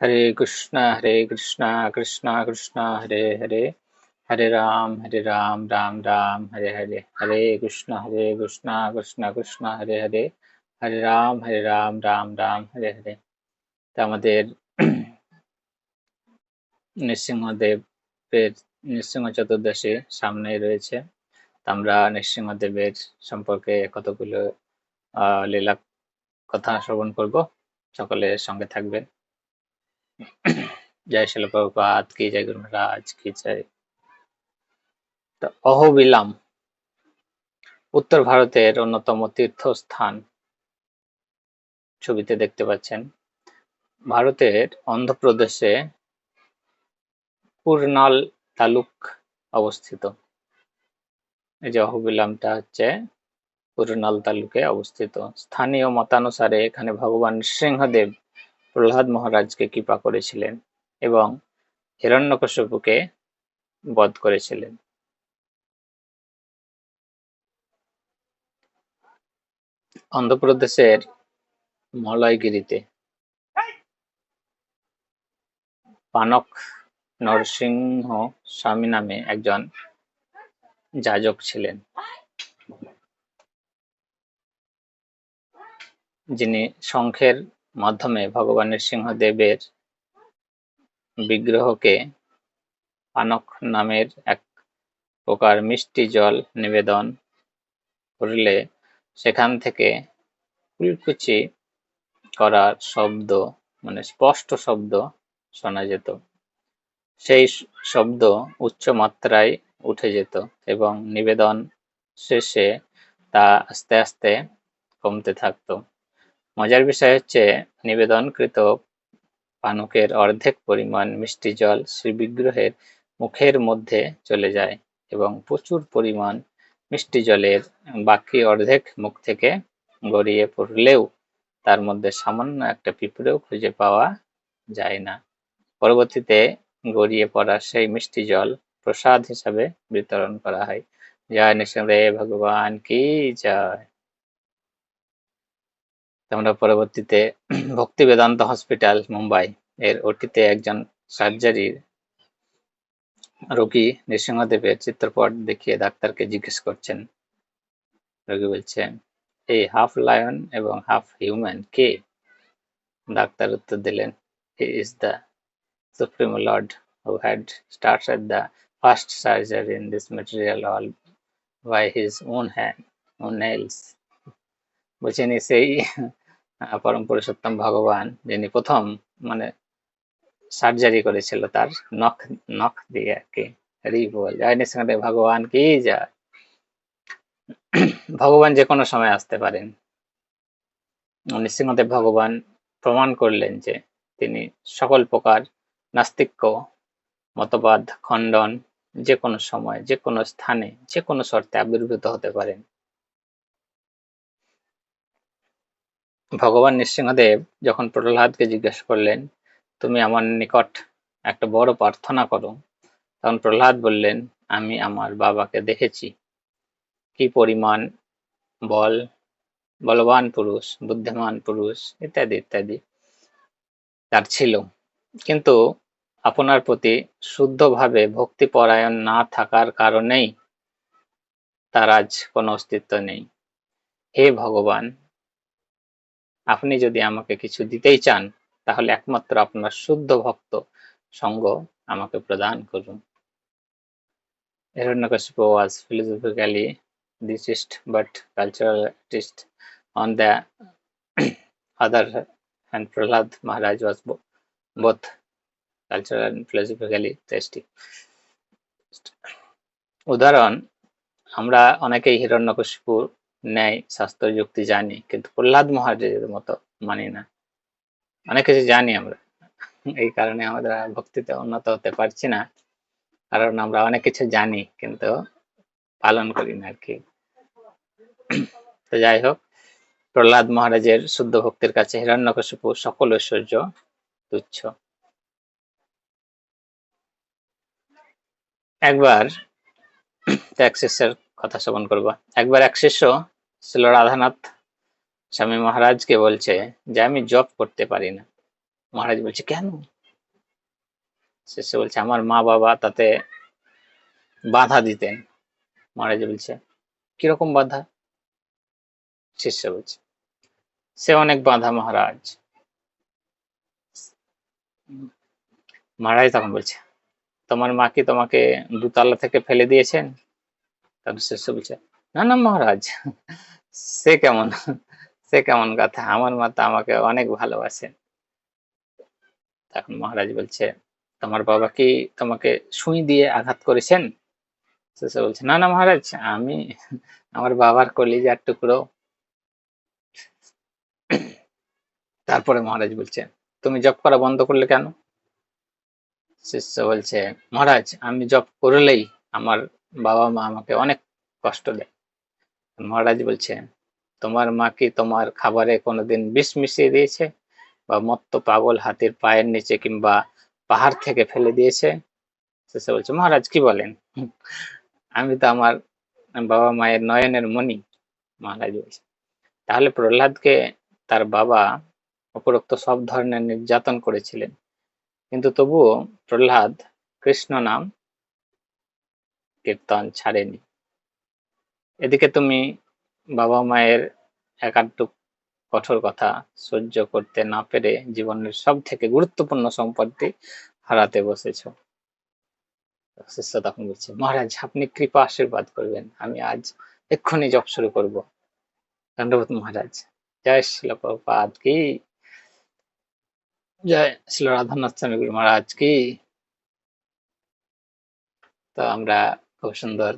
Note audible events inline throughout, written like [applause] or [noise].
হরে কৃষ্ণ হরে কৃষ্ণ কৃষ্ণ কৃষ্ণ হরে হরে হরে রাম হরে রাম রাম রাম হরে হরে হরে কৃষ্ণ হরে কৃষ্ণ কৃষ্ণ কৃষ্ণ হরে হরে হরে রাম হরে রাম রাম রাম হরে হরে আমাদের নৃসিংহদেবের নৃসিংহ চতুর্দশী সামনে রয়েছে। আমরা নৃসিংহদেবের সম্পর্কে কতগুলো লীলা কথা শ্রবণ করব? সকলে সঙ্গে থাকবেন। জয় শিল প্রভুপাত কি জয় গুরু মহারাজ কি জয় অহবিলাম উত্তর ভারতের অন্যতম তীর্থস্থান। ছবিতে দেখতে পাচ্ছেন, ভারতের অন্ধ্রপ্রদেশে কুরনাল তালুক অবস্থিত। এই যে অহবিলামটা হচ্ছে কুরনাল তালুকে অবস্থিত। স্থানীয় মতানুসারে এখানে ভগবান সিংহদেব প্রহ্লাদ মহারাজকে কৃপা করেছিলেন এবং হিরণ্যকশ্যপুকে বধ করেছিলেন। অন্ধ্রপ্রদেশের মলয়গিরিতে পানক নরসিংহ স্বামী নামে একজন যাজক ছিলেন। যিনি শঙ্খের মাধ্যমে ভগবানের সিংহদেবের বিগ্রহকে পানক নামের এক প্রকার মিষ্টি জল নিবেদন করলে সেখান থেকে কুলকুচি করার শব্দ মানে স্পষ্ট শব্দ শোনা যেত। সেই শব্দ উচ্চ মাত্রায় উঠে যেত এবং নিবেদন শেষে তা আস্তে আস্তে কমতে থাকতো। মজার বিষয় হচ্ছে নিবেদনকৃত পানকের অর্ধেক পরিমাণ মিষ্টি জল শ্রী বিগ্রহের মুখের মধ্যে চলে যায় এবং প্রচুর পরিমাণ মিষ্টি জলের বাকি অর্ধেক মুখ থেকে গড়িয়ে পড়লেও তার মধ্যে সামান্য একটা পিঁপড়েও খুঁজে পাওয়া যায় না। পরবর্তীতে গড়িয়ে পড়া সেই মিষ্টি জল প্রসাদ হিসাবে বিতরণ করা হয়। জয় নিঃসন্দেহে ভগবান কি জয়! আমরা পরবর্তীতে ভক্তি বেদান্ত হসপিটাল, মুম্বাই এর ওটিতে একজন সার্জারির রোগী নৃসিংহদেবের চিত্রপট দেখিয়ে ডাক্তারকে জিজ্ঞেস করছেন। রোগী বলছে এই হাফ লায়ন এবং হাফ হিউম্যান কে? ডাক্তার উত্তর দিলেন, he is the supreme lord who had started the first surgery in this material all by his own hand own nails বলছেন সেই পরম পুরুষোত্তম ভগবান যিনি প্রথম মানে সার্জারি করেছিল তার নখ নখ দিয়ে আর কি হরি বল জয় ভগবান কি যায় [clears throat] ভগবান যে কোনো সময় আসতে পারেন। নৃসিংহদেব ভগবান প্রমাণ করলেন যে তিনি সকল প্রকার নাস্তিক্য, মতবাদ, খণ্ডন যে কোনো সময়, যে কোনো স্থানে, যে কোনো শর্তে আবির্ভূত হতে পারেন। ভগবান নৃসিংহদেব যখন প্রহ্লাদকে জিজ্ঞেস করলেন, তুমি আমার নিকট একটা বড় প্রার্থনা করো? তখন প্রহ্লাদ বললেন, আমি আমার বাবাকে দেখেছি। কি পরিমাণ বল, বলবান পুরুষ, বুদ্ধিমান পুরুষ, ইত্যাদি ইত্যাদি তার ছিল। কিন্তু আপনার প্রতি শুদ্ধভাবে ভক্তিপরায়ণ না থাকার কারণেই তার আজ কোনো অস্তিত্ব নেই। হে ভগবান আপনি যদি আমাকে কিছু দিতেই চান, তাহলে একমাত্র আপনার শুদ্ধ ভক্ত সঙ্গ আমাকে প্রদান করুন। Hiranyakashipu was philosophically theist but cultural atheist on the other hand Prahlad Maharaj was both cultural and philosophically উদাহরণ আমরা অনেকেই হিরণ্যকশিপুর ন্যায় শাস্ত্র যুক্তি জানি, কিন্তু প্রহ্লাদ মহারাজের মতো মানি না। অনেক কিছু জানি আমরা। এই কারণে আমাদের ভক্তিতে উন্নত হতে পারছি না। কারণ আমরা অনেক কিছু জানি, কিন্তু পালন করি না আর কি। তো যাই হোক, প্রহ্লাদ মহারাজের শুদ্ধ ভক্তির কাছে হিরণ্যকশিপু সকল ঐশ্বর্য তুচ্ছ। একবার এক শিষ্যের কথা শ্রবণ করব। একবার এক শিষ্য শিল রাধানাথ স্বামী মহারাজকে বলছে যে, আমি জব করতে পারি না। মহারাজ বলছে, কেন? শিষ্য বলছে, আমার মা বাবা তাতে বাধা দিতেন। মহারাজ বলছে, কীরকম বাধা? শিষ্য বলছে, সে অনেক বাধা মহারাজ। মহারাজ তখন বলছে, তোমার মা কি তোমাকে দুতলা থেকে ফেলে দিয়েছেন? তারপর শিষ্য বলছে না না, মহারাজ, সে কেমন সে কেমন কথা। আমার মা তো আমাকে অনেক ভালোবাসেন। তখন মহারাজ বলছে, তোমার বাবা কি তোমাকে সুই দিয়ে আঘাত করেছেন? শিষ্য বলছে, না না, মহারাজ, আমি আমার বাবার কলিজার টুকরো। তারপরে মহারাজ বলছে, তুমি জব করা বন্ধ করলে কেন? শিষ্য বলছে, মহারাজ, আমি জব করলেই আমার বাবা মা আমাকে অনেক কষ্ট দেয়। মহারাজ বলছে তোমার মা কি তোমার খাবারে কোনোদিন বিষ মিশিয়ে দিয়েছে? বা মত্ত পাগল হাতির পায়ের নিচে কিংবা পাহাড় থেকে ফেলে দিয়েছে? শিষ্য বলছে, মহারাজ, কি বলেন? আমি তো আমার বাবা মায়ের নয়নের মণি মহারাজ বলছে। তাহলে প্রহ্লাদকে তার বাবা উপরোক্ত সব ধরনের নির্যাতন করেছিলেন। কিন্তু তবুও প্রহ্লাদ কৃষ্ণ নাম কীর্তন ছাড়েনি। এদিকে তুমি বাবা মায়ের একাটুক কঠোর কথা সহ্য করতে না পেরে জীবনের সব থেকে গুরুত্বপূর্ণ সম্পত্তি হারাতে বসেছ। শিষ্য তখন বলছে, মহারাজ, আপনি কৃপা আশীর্বাদ করবেন, আমি আজ এক্ষুনি জপ শুরু করব। দণ্ডবোধ মহারাজ, জয় শিল প্রপাত কি? জয় শিল রাধানাথ স্বামী গুরু মহারাজ কি? তো আমরা খুব সুন্দর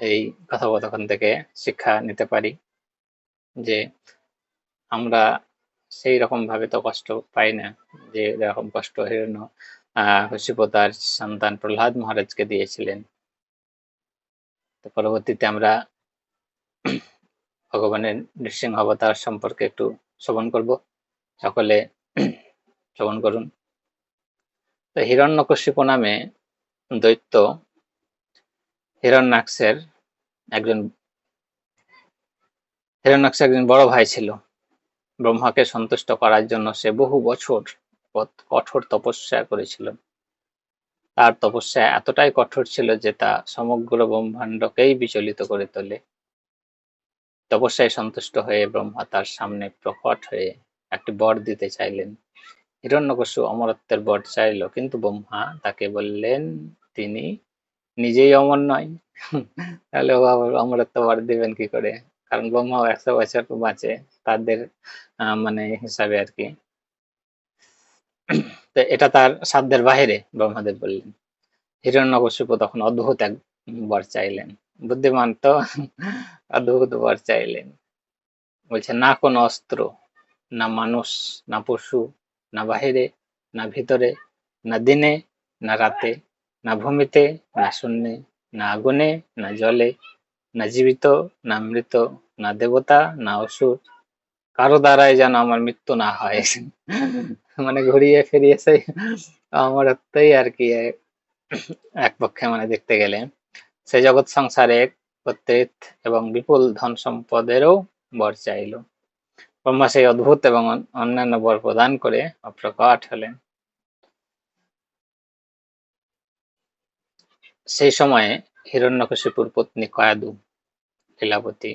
এই কথোপকথন থেকে শিক্ষা নিতে পারি যে আমরা সেই রকম ভাবে তো কষ্ট পাই না, যে এরকম কষ্ট হিরণ্য, আহ তার সন্তান প্রহ্লাদ মহারাজকে দিয়েছিলেন। তো পরবর্তীতে আমরা ভগবানের নৃসিংহ অবতার সম্পর্কে একটু শ্রবণ করব। সকলে শ্রবণ করুন। তো হিরণ্যকশিপু নামে দৈত্য হিরণ্যাক্ষের একজন হিরণ্যাক্ষ একজন বড় ভাই ছিল। ব্রহ্মাকে সন্তুষ্ট করার জন্য সে বহু বছর কঠোর তপস্যা করেছিল। তার তপস্যা এতটাই কঠোর ছিল যে তা সমগ্র ব্রহ্মাণ্ডকেই বিচলিত করে তোলে। তপস্যায় সন্তুষ্ট হয়ে ব্রহ্মা তার সামনে প্রকট হয়ে একটি বর দিতে চাইলেন। হিরণ্যকশু অমরত্বের বর চাইল, কিন্তু ব্রহ্মা তাকে বললেন, তিনি নিজেই অমর নয়। তাহলে অমরত্ব বর দিবেন কি করে? কারণ ব্রহ্মাও একশো বছর বাঁচে তাদের মানে হিসাবে আর কি। তো এটা তার সাধ্যের বাহিরে, ব্রহ্মাদেব বললেন। হিরণ্যকশিপু তখন অদ্ভুত এক বর চাইলেন। বুদ্ধিমান তো, অদ্ভুত বর চাইলেন। বলছে, না কোনো অস্ত্র, না মানুষ, না পশু, না বাহিরে, না ভিতরে, না দিনে, না রাতে না ভূমিতে, না শূন্যে, না আগুনে, না জলে, না জীবিত, না মৃত, না দেবতা, না অসুর, কারও দ্বারাই যেন আমার মৃত্যু না হয়। [laughs] মানে ঘুরিয়ে ফিরিয়ে সেই অমরত্বই আর কি এক পক্ষে মানে দেখতে গেলে। সে জগৎ সংসারে কর্তৃত্ব এবং বিপুল ধন সম্পদেরও বর চাইল। ব্রহ্মা সেই অদ্ভুত এবং অন্যান্য বর প্রদান করে অপ্রকট হলেন। সেই সময়ে হিরণ্যকশিপুর পত্নী কয়াদু লীলাবতী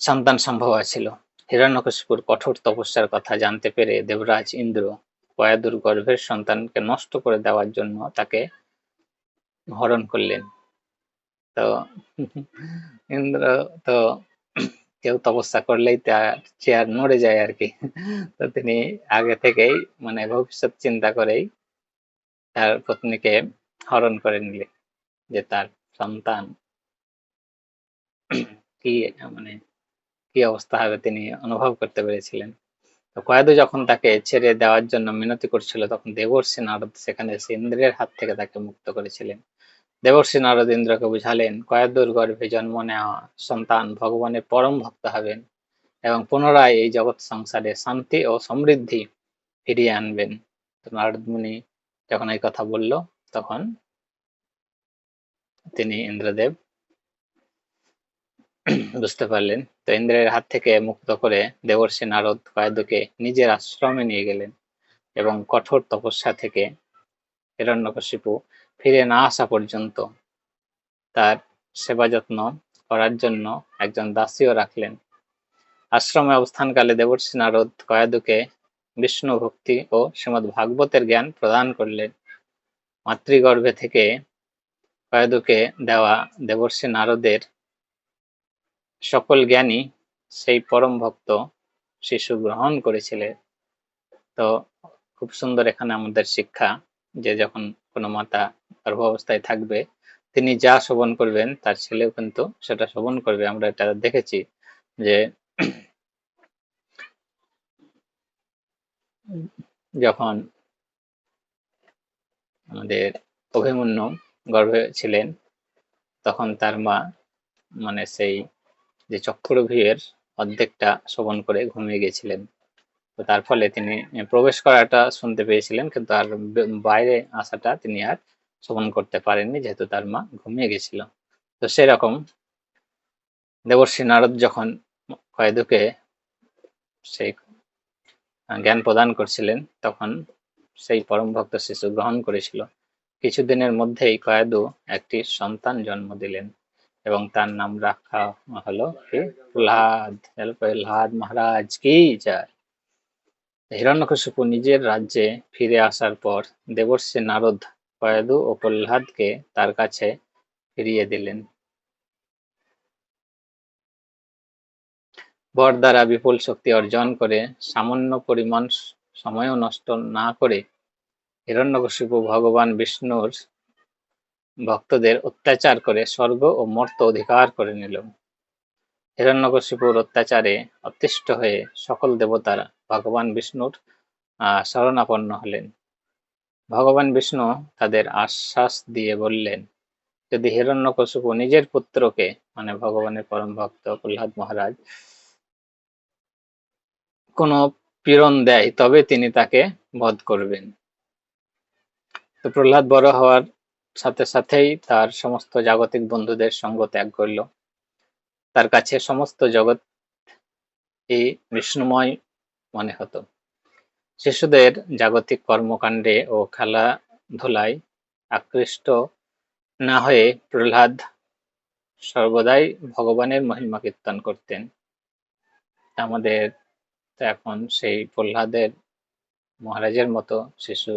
সন্তান সম্ভব ছিল। হিরণ্যকশিপুর কঠোর তপস্যার কথা জানতে পেরে দেবরাজ ইন্দ্র কয়াদুর গর্ভের সন্তানকে নষ্ট করে দেওয়ার জন্য তাকে হরণ করলেন। তো ইন্দ্র তো কেউ তপস্যা করলেই তার চেয়ার নড়ে যায় আর কি। তো তিনি আগে থেকেই মানে ভবিষ্যৎ চিন্তা করেই তার পত্নীকে হরণ করে নিলে যে তার সন্তান কি মানে কি অবস্থা হবে তিনি অনুভব করতে পেরেছিলেন। তো কয়েদু যখন তাকে ছেড়ে দেওয়ার জন্য মিনতি করছিল, তখন দেবর্ষী নারদ সেখানে ইন্দ্রের হাত থেকে তাকে মুক্ত করেছিলেন। দেবর্ষী নারদ ইন্দ্রকে বুঝালেন, কয়েদুর গর্ভে জন্ম নেওয়া সন্তান ভগবানের পরম ভক্ত হবেন এবং পুনরায় এই জগৎ সংসারে শান্তি ও সমৃদ্ধি ফিরিয়ে আনবেন। তো নারদ মুনি যখন এই কথা বলল তখন তিনি ইন্দ্রদেব বুঝতে পারলেন। তো ইন্দ্রের হাত থেকে মুক্ত করে দেবর্ষী নারদ কয়েদকে নিজের আশ্রমে নিয়ে গেলেন এবং কঠোর তপস্যা থেকে হিরণ্যকশিপু ফিরে না আসা পর্যন্ত তার সেবা যত্ন করার জন্য একজন দাসীও রাখলেন। আশ্রমে অবস্থানকালে দেবর্ষী নারদ কয়াদুকে বিষ্ণু ভক্তি ও শ্রীমদ ভাগবতের জ্ঞান প্রদান করলেন। মাতৃগর্ভে থেকে কয়াদুকে দেওয়া দেবর্ষী নারদের সকল জ্ঞানী সেই পরম ভক্ত শিশু গ্রহণ করেছিলেন তো খুব সুন্দর এখানে আমাদের শিক্ষা যে যখন কোনো মাতা গর্ভ অবস্থায় থাকবে, তিনি যা শোভন করবেন তার ছেলেও কিন্তু সেটা শোভন করবে। আমরা এটা দেখেছি যে যখন আমাদের অভিমন্যু গর্ভে ছিলেন। তখন তার মা মানে সেই যে চক্রভূয়ের অর্ধেকটা শোভন করে ঘুমিয়ে গেছিলেন তো তার ফলে তিনি প্রবেশ করাটা শুনতে পেয়েছিলেন, কিন্তু আর বাইরে আসাটা তিনি আর শোভন করতে পারেননি, যেহেতু তার মা ঘুমিয়ে গেছিল তো সেরকম দেবর্ষী নারদ যখন কয়েদুকে সেই জ্ঞান প্রদান করছিলেন, তখন সেই পরম ভক্ত শিশু গ্রহণ করেছিল। কিছুদিনের মধ্যেই কয়েদু একটি সন্তান জন্ম দিলেন এবং তার নাম রাখা হলো প্রহ্লাদ। মহারাজ, কি হিরণ্যকশিপু নিজের রাজ্যে ফিরে আসার পর দেবর্ষী নারদ কয়েদু ও প্রহ্লাদকে তার কাছে ফিরিয়ে দিলেন। বর দ্বারা বিপুল শক্তি অর্জন করে সামান্য পরিমাণ সময়ও নষ্ট না করে হিরণ্যকশিপু ভগবান বিষ্ণুর ভক্তদের অত্যাচার করে স্বর্গ ও মর্ত অধিকার করে নিল। হিরণ্যকশিপুর অত্যাচারে অতিষ্ঠ হয়ে সকল দেবতারা ভগবান বিষ্ণুর শরণাপন্ন হলেন। ভগবান বিষ্ণু তাদের আশ্বাস দিয়ে বললেন, যদি হিরণ্যকশিপু নিজের পুত্রকে মানে ভগবানের পরম ভক্ত প্রহ্লাদ মহারাজ, কোনো পীড়ন দেয়, তবে তিনি তাকে বধ করবেন। তো প্রহ্লাদ বড় হওয়ার সাথে সাথেই তার সমস্ত জাগতিক বন্ধুদের সঙ্গ ত্যাগ করল। তার কাছে সমস্ত জগৎ এই বিষ্ণুময় মনে হতো। শিশুদের জাগতিক কর্মকাণ্ডে ও খেলাধুলায় আকৃষ্ট না হয়ে প্রহ্লাদ সর্বদাই ভগবানের মহিমা কীর্তন করতেন। আমাদের এখন সেই প্রহ্লাদের মহারাজের মতো শিশু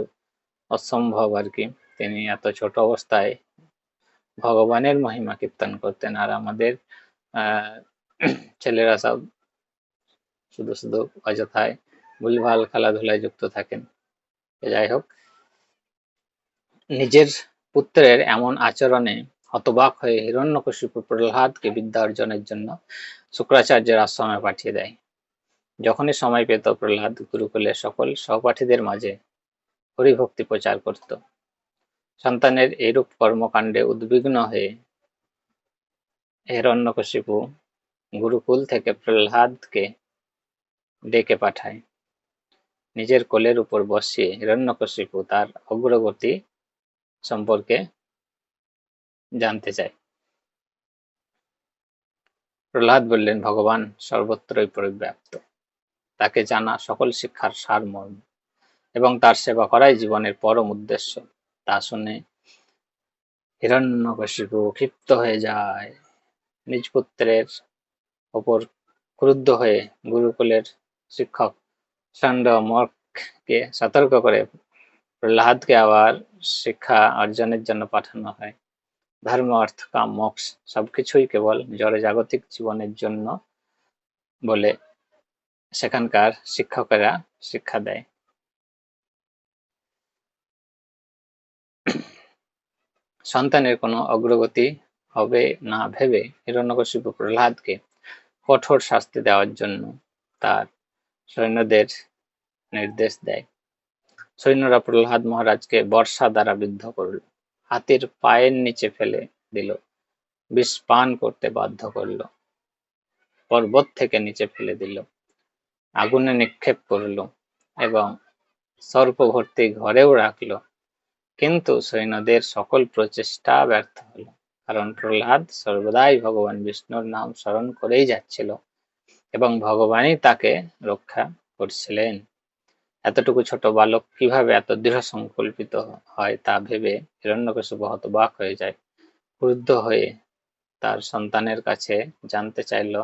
অসম্ভব আর কি। তিনি এত ছোট অবস্থায় ভগবানের মহিমা কীর্তন করতেন আর আমাদের ছেলেরা সব শুধু শুধু অযথায় ভুলভাল খেলাধুলায় যুক্ত থাকেন। যাই হোক, নিজের পুত্রের এমন আচরণে হতবাক হয়ে হিরণ্যকশিপু প্রহ্লাদকে বিদ্যা অর্জনের জন্য শুক্রাচার্যের আশ্রমে পাঠিয়ে দেয়। যখনই সময় পেত প্রহ্লাদ গুরুকুলে সকল সহপাঠীদের মাঝে হরিভক্তি প্রচার করত। সন্তানের এরূপ কর্মকাণ্ডে উদ্বিগ্ন হয়ে হিরণ্যকশিপু গুরুকুল থেকে প্রহ্লাদকে ডেকে পাঠায়। নিজের কোলের উপর বসিয়ে হিরণ্যকশিপু তার অগ্রগতি সম্পর্কে জানতে চায়। প্রহ্লাদ বললেন, ভগবান সর্বত্রই পরিব্যাপ্ত। তাকে জানা সকল শিক্ষার সারমর্ম। এবং তার সেবা করাই জীবনের পরম উদ্দেশ্য। তা শুনে হিরণ্যকশিপু ক্ষিপ্ত হয়ে যায়। নিজ পুত্রের ওপর ক্রুদ্ধ হয়ে গুরুকুলের শিক্ষক ষণ্ড মর্ককে সতর্ক করে প্রহ্লাদকে আবার শিক্ষা অর্জনের জন্য পাঠানো হয়। ধর্ম, অর্থ, কাম, মোক্ষ সবকিছুই কেবল জড়ে জাগতিক জীবনের জন্য বলে সেখানকার শিক্ষকেরা শিক্ষা দেয়। সন্তানের কোনো অগ্রগতি হবে না ভেবে হিরণ্যকশিপু প্রহ্লাদকে কঠোর শাস্তি দেওয়ার জন্য তার সৈন্যদের নির্দেশ দেয়। সৈন্যরা প্রহ্লাদ মহারাজকে বর্ষা দ্বারা বিদ্ধ করল, হাতির পায়ের নিচে ফেলে দিল, বিষ পান করতে বাধ্য করল, পর্বত থেকে নিচে ফেলে দিল, আগুনে নিক্ষেপ করল এবং সর্প ভর্তি ঘরেও রাখল। কিন্তু সৈন্যদের সকল প্রচেষ্টা ব্যর্থ হল। কারণ প্রহ্লাদ সর্বদাই ভগবান বিষ্ণুর নাম স্মরণ করেই যাচ্ছিল এবং ভগবানই তাকে রক্ষা করছিলেন। এতটুকু ছোট বালক কীভাবে এত দৃঢ় সংকল্পিত হয় তা ভেবে হিরণ্যকশিপু হতবাক হয়ে যায়। ক্রুদ্ধ হয়ে তার সন্তানের কাছে জানতে চাইল,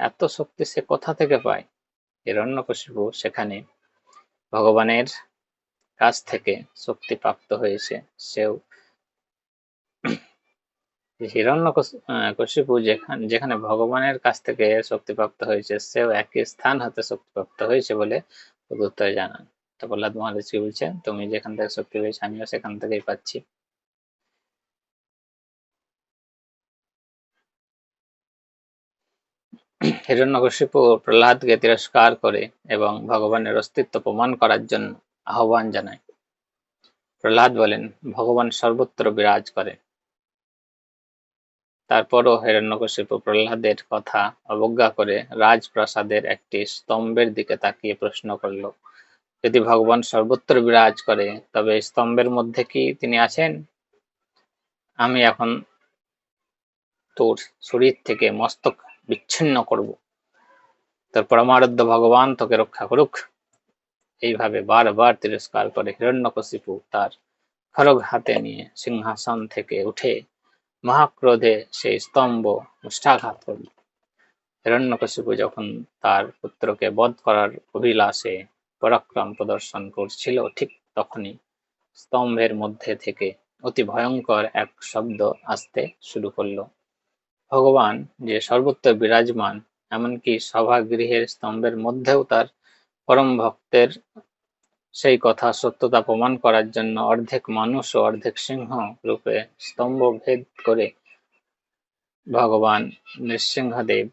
এত শক্তি সে কোথা থেকে পায়? হিরণ্যকশিপু সেখানে ভগবানের কাছ থেকে শক্তি প্রাপ্ত হয়েছে সেও। হিরণ্যকশিপু যেখানে যেখানে ভগবানের কাছ থেকে শক্তিপ্রাপ্ত হয়েছে, সেও একই স্থান হতে শক্তিপ্রাপ্ত হয়েছে বলে উত্তরে জানান। তো প্রহ্লাদ মহারাজ কি বলছেন? তুমি যেখান থেকে শক্তি পেয়েছ, আমিও সেখান থেকেই পাচ্ছি। হিরণ্যকশিপু প্রহ্লাদকে তিরস্কার করে এবং ভগবানের অস্তিত্ব প্রমাণ করার জন্য আহ্বান জানায়। প্রহ্লাদ বলেন, ভগবান সর্বত্র বিরাজ করে। তারপরও হিরণ্যকশিপু প্রহ্লাদের কথা অবজ্ঞা করে রাজপ্রাসাদের একটি স্তম্ভের দিকে তাকিয়ে প্রশ্ন করল, যদি ভগবান সর্বত্র বিরাজ করে, তবে স্তম্ভের মধ্যে কি তিনি আছেন? আমি এখন তোর শরীর থেকে মস্তক বিচ্ছিন্ন করব। তোর পরমারাধ্য ভগবান তোকে রক্ষা করুক। এইভাবে বারবার তিরস্কার করে হিরণ্যকশিপু তার খড়গ হাতে নিয়ে সিংহাসন থেকে উঠে মহাক্রোধে সেই স্তম্ভ মুষ্টাঘাত করল। হিরণ্যকশিপু যখন তার পুত্রকে বধ করার অভিলাষে পরাক্রম প্রদর্শন করছিল, ঠিক তখনই স্তম্ভের মধ্যে থেকে অতি ভয়ঙ্কর এক শব্দ আসতে শুরু করল। ভগবান যে সর্বত্র বিরাজমান, এমনকি সভাগৃহের স্তম্ভের মধ্যেও তার পরম ভক্তের সেই কথা সত্যতা প্রমাণ করার জন্য অর্ধেক মানুষ ও অর্ধেক সিংহ রূপে স্তম্ভ ভেদ করে ভগবান নৃসিংহদেব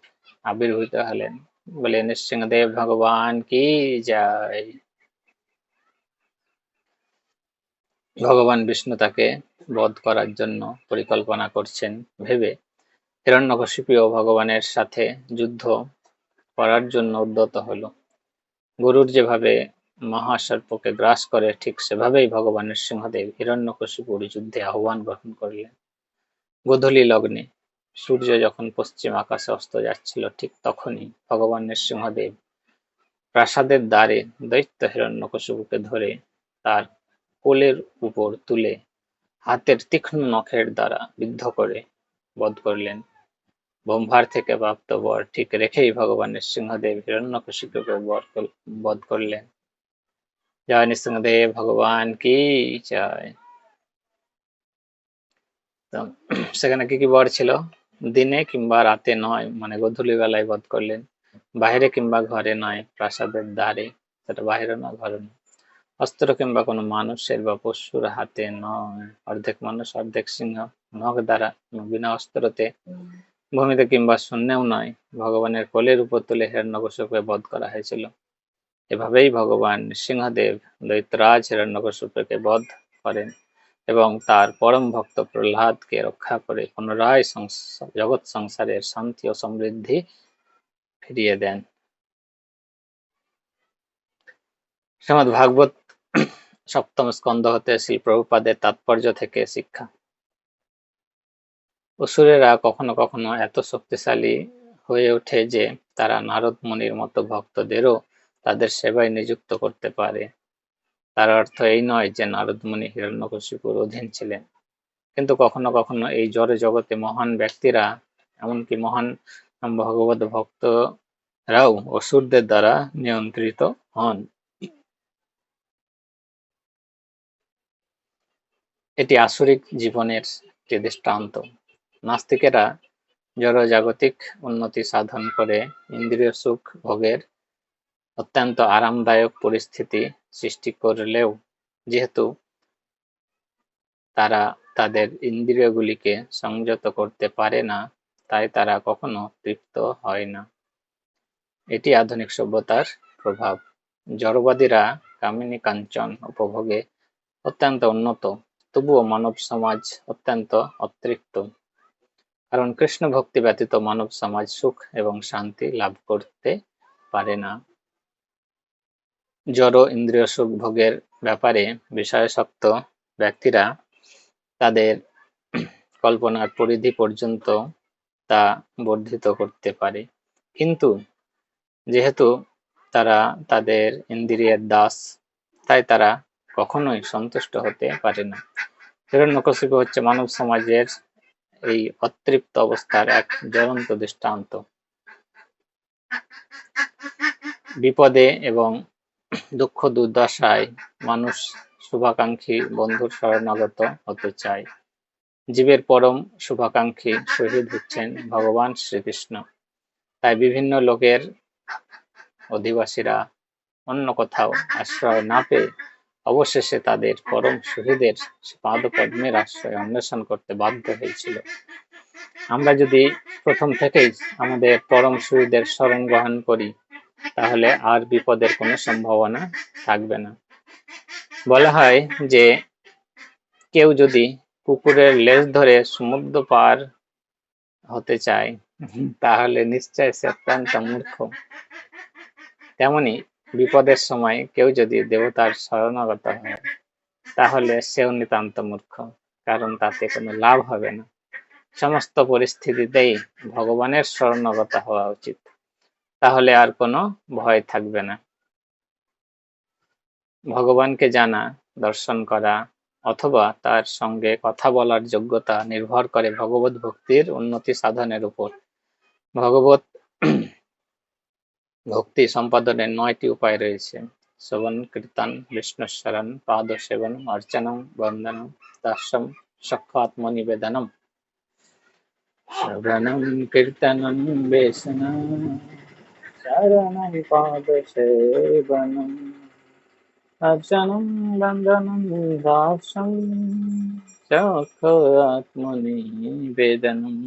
আবির্ভূত হলেন। বলে, নৃসিংহদেব ভগবান কি যায়? ভগবান বিষ্ণু তাকে বধ করার জন্য পরিকল্পনা করছেন ভেবে। হিরণ্যকশিপিও ভগবানের সাথে যুদ্ধ করার জন্য উদ্যত হল। গরুর যেভাবে মহাসর্পকে গ্রাস করে, ঠিক সেভাবেই ভগবানের সিংহদেব হিরণ্যকশিপুর যুদ্ধে আহ্বান গ্রহণ করলেন। গোধূলি লগ্নে সূর্য যখন পশ্চিম আকাশে অস্ত যাচ্ছিল, ঠিক তখনই ভগবান নৃসিংহদেব প্রাসাদের দ্বারে দৈত্য হিরণ্যকশিপুকে ধরে তার কোলের উপর তুলে হাতের তীক্ষ্ণ নখের দ্বারা বিদ্ধ করে বধ করলেন। ব্রহ্মার থেকে প্রাপ্ত বর ঠিক রেখেই ভগবানের সিংহদেব হিরণ্যকশিপুকে বধ করলেন। জয় নৃসিংহদেব, ভগবান কি জয় সেখানে কি কি বর ছিল? দিনে কিংবা রাতে নয় মানে গধূলি বেলায় বধ করলেন। বাইরে কিংবা ঘরে নয়, প্রাসাদের দ্বারে, সেটা বাইরে নয়, ঘরে নয়। অস্ত্র কিংবা কোনো মানুষের বা পশুর হাতে নয়। অর্ধেক মানুষ, অর্ধেক সিংহ, নখ দ্বারা বিনা অস্ত্রতে ভূমিতে কিংবা শূন্যেও নয়, ভগবানের কোলের উপর তুলে হিরণ্যকশিপুকে বধ করা হয়েছিল। এভাবেই ভগবান সিংহদেব দৈত্যরাজ হিরণ্যকশিপুকে বধ করেন এবং তার পরম ভক্ত প্রহ্লাদকে রক্ষা করে পুনরায় জগৎ সংসারের শান্তি ও সমৃদ্ধি ফিরিয়ে দেন। শ্রীমদ ভাগবত সপ্তম স্কন্ধ হতে শ্রী প্রভুপাদের তাৎপর্য থেকে শিক্ষা। অসুরেরা কখনো কখনো এত শক্তিশালী হয়ে ওঠে যে তারা নারদ মুনির মতো ভক্তদেরও তাদের সেবায় নিযুক্ত করতে পারে। তার অর্থ এই নয় যে নারদ মুনি হিরণ্যকশিপুর অধীন ছিলেন। কিন্তু কখনো কখনো এই জড় জগতে মহান ব্যক্তিরা, এমনকি মহান ভগবত ভক্তরাও অসুরদের দ্বারা নিয়ন্ত্রিত হন। এটি আসরিক জীবনের একটি দৃষ্টান্ত। নাস্তিকেরা জড়জাগতিক উন্নতি সাধন করে ইন্দ্রিয় সুখ ভোগের অত্যন্ত আরামদায়ক পরিস্থিতি সৃষ্টি করলেও যেহেতু তারা তাদের ইন্দ্রিয়গুলিকে সংযত করতে পারে না, তাই তারা কখনো তৃপ্ত হয় না। এটি আধুনিক সভ্যতার প্রভাব। জড়বাদীরা কামিনী কাঞ্চন উপভোগে অত্যন্ত উন্নত, তবুও মানব সমাজ অত্যন্ত অতৃপ্ত। কারণ কৃষ্ণ ভক্তি ব্যতীত মানব সমাজ সুখ এবং শান্তি লাভ করতে পারে না। জড় ইন্দ্রিয় সুখ ভোগের ব্যাপারে বিষয়াসক্ত ব্যক্তিরা তাদের কল্পনার পরিধি পর্যন্ত তা বর্ধিত করতে পারে। কিন্তু যেহেতু তারা তাদের ইন্দ্রিয়ের দাস, তাই তারা কখনোই সন্তুষ্ট হতে পারে না। হচ্ছে মানব সমাজের এই অতৃপ্ত অবস্থার এক জ্বলন্ত দৃষ্টান্ত। বিপদে এবং দুঃখ দুর্দশায় মানুষ শুভাকাঙ্ক্ষী বন্ধুর শরণাগত হতে চায়। জীবের পরম শুভাকাঙ্ক্ষী শহীদ হচ্ছেন ভগবান শ্রীকৃষ্ণ। তাই বিভিন্ন লোকের অধিবাসীরা অন্য কোথাও আশ্রয় না পেয়ে অবশেষে তাদের পরম শহীদের পাদপদ্মের আশ্রয় অন্বেষণ করতে বাধ্য হয়েছিল। আমরা যদি প্রথম থেকেই আমাদের পরম শহীদের স্মরণ গ্রহণ করি, তাহলে আর বিপদের কোনো সম্ভাবনা থাকবে না। বলা হয় যে কেউ যদি কুকুরের লেজ ধরে সমুদ্র পার হতে চায়, তাহলে নিশ্চয় সে অত্যন্ত মূর্খ। তেমনি বিপদের সময় কেউ যদি দেবতার শরণাগত হয়, তাহলে সেও নিতান্ত মূর্খ, কারণ তাতে কোনো লাভ হবে না। সমস্ত পরিস্থিতিতেই ভগবানের শরণাগত হওয়া উচিত। তাহলে আর কোনো ভয় থাকবে না। ভগবানকে জানা, দর্শন করা, অথবা তার সঙ্গে কথা বলার যোগ্যতা নির্ভর করে ভগবত ভক্তির উন্নতি সাধনের উপর। ভগবত ভক্তি সম্পাদনের নয়টি উপায় রয়েছে। শ্রবণ, কীর্তন, বিষ্ণু শরণ পাদ সেবন, অর্চনম, বন্দনম দাস্যম সক্ষাত্ম নিবেদনম শ্রবণম, কীর্তনম বেশনম শরণম পাদ সেবনম, অর্চনম, বন্দনম দাস্যম সক্ষাত্ম নিবেদনম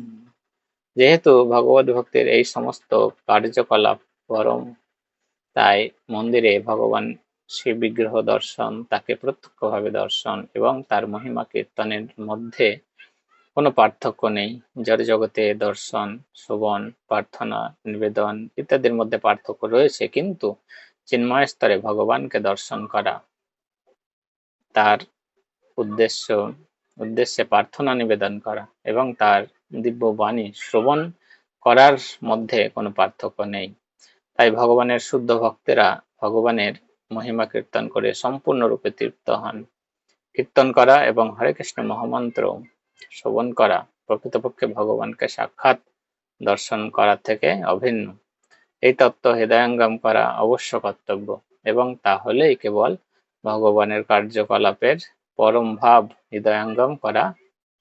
যেহেতু ভগবত ভক্তির এই সমস্ত কার্যকলাপ পরম। তাই মন্দিরে ভগবান শিব বিগ্রহ দর্শন, তাকে প্রত্যক্ষভাবে দর্শন এবং তার মহিমা কীর্তনের মধ্যে কোনো পার্থক্য নেই। জড় জগতে দর্শন শোভন প্রার্থনা, নিবেদন ইত্যাদির মধ্যে পার্থক্য রয়েছে, কিন্তু চিন্ময় স্তরে ভগবানকে দর্শন করা, তার উদ্দেশ্য, উদ্দেশ্যে প্রার্থনা, নিবেদন করা এবং তার দিব্য বাণী শ্রবণ করার মধ্যে কোনো পার্থক্য নেই। তাই ভগবানের শুদ্ধ ভক্তেরা ভগবানের মহিমা কীর্তন করে সম্পূর্ণরূপে তৃপ্ত হন। কীর্তন করা এবং হরে কৃষ্ণ মহামন্ত্র শ্রবণ করা প্রকৃতপক্ষে ভগবানকে সাক্ষাৎ দর্শন করা থেকে অভিন্ন। এই তত্ত্ব হৃদয়ঙ্গম করা অবশ্য কর্তব্য এবং তাহলেই কেবল ভগবানের কার্যকলাপের পরম ভাব হৃদয়ঙ্গম করা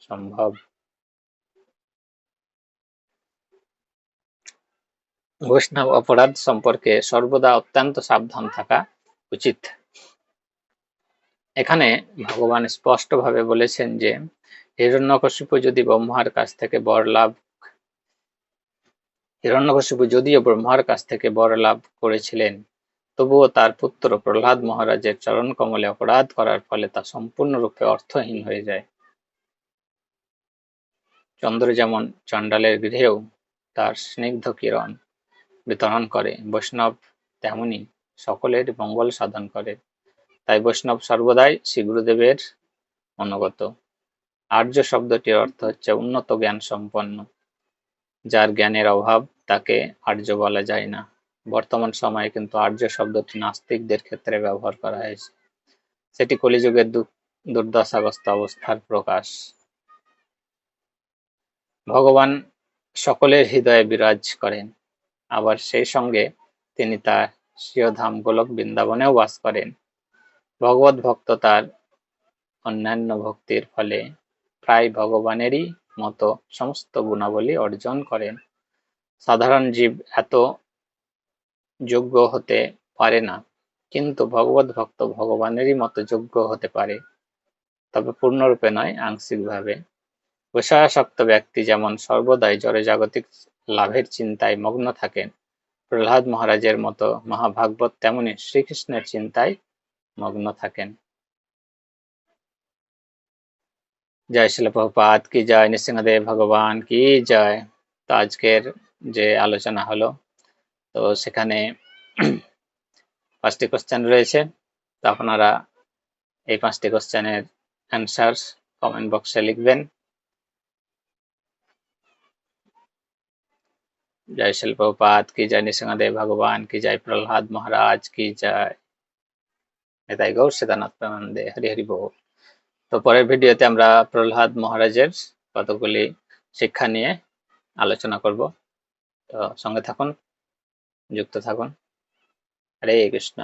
সম্ভব। বৈষ্ণব অপরাধ সম্পর্কে সর্বদা অত্যন্ত সাবধান থাকা উচিত। এখানে ভগবান স্পষ্টভাবে বলেছেন যে, হিরণ্যকশিপু যদি ব্রহ্মার কাছ থেকে বর লাভ, হিরণ্যকশিপু যদিও ব্রহ্মার কাছ থেকে বর লাভ করেছিলেন, তবুও তার পুত্র প্রহ্লাদ মহারাজের চরণ কমলে অপরাধ করার ফলে তা সম্পূর্ণরূপে অর্থহীন হয়ে যায়। চন্দ্র যেমন চণ্ডালের গৃহেও তার স্নিগ্ধ কিরণ বিতরণ করে। বৈষ্ণব তেমনি সকলের মঙ্গল সাধন করে। তাই বৈষ্ণব সর্বদাই শ্রী গুরুদেবের অনুগত। আর্য শব্দটির অর্থ হচ্ছে উন্নত জ্ঞান সম্পন্ন। যার জ্ঞানের অভাব তাকে আর্য বলা যায় না। বর্তমান সময়ে কিন্তু আর্য শব্দটি নাস্তিকদের ক্ষেত্রে ব্যবহার করা হয়েছে। সেটি কলিযুগের দুর্দশাগ্রস্ত অবস্থার প্রকাশ। ভগবান সকলের হৃদয়ে বিরাজ করেন। আবার সেই সঙ্গে তিনি তার স্বীয়ধাম গোলক বৃন্দাবনেও বাস করেন। ভগবত ভক্ত তার অন্যান্য ভক্তির ফলে প্রায় ভগবানেরই মতো সমস্ত গুণাবলী অর্জন করেন। সাধারণ জীব এত যোগ্য হতে পারে না, কিন্তু ভগবত ভক্ত ভগবানেরই মতো যোগ্য হতে পারে, তবে পূর্ণরূপে নয়, আংশিকভাবে। বিষয়াসক্ত ব্যক্তি যেমন সর্বদাই জড়ে জাগতিক লাভের চিন্তায় মগ্ন থাকেন। প্রহ্লাদ মহারাজের মতো মহাভাগবত তেমনি শ্রীকৃষ্ণের চিন্তায় মগ্ন থাকেন। জয় শিল প্রভুপাত কি জয় নৃসিংহদেব ভগবান, কি জয়? তো আজকের যে আলোচনা হলো, তো সেখানে পাঁচটি কোশ্চেন রয়েছে। তো আপনারা এই পাঁচটি কোশ্চেনের অ্যান্সার কমেন্ট বক্সে লিখবেন। জয় শিল্পপাত কি जय নৃসিংহদেব ভগবান কি जय প্রহ্লাদ মহারাজ কি जय। নেতাই গৌর সীতানাথ প্রেমানন্দে হরি হরি বল তো পরের ভিডিওতে আমরা প্রহ্লাদ মহারাজের কতগুলি শিক্ষা নিয়ে আলোচনা করব তো সঙ্গে থাকুন যুক্ত থাকুন হরে কৃষ্ণ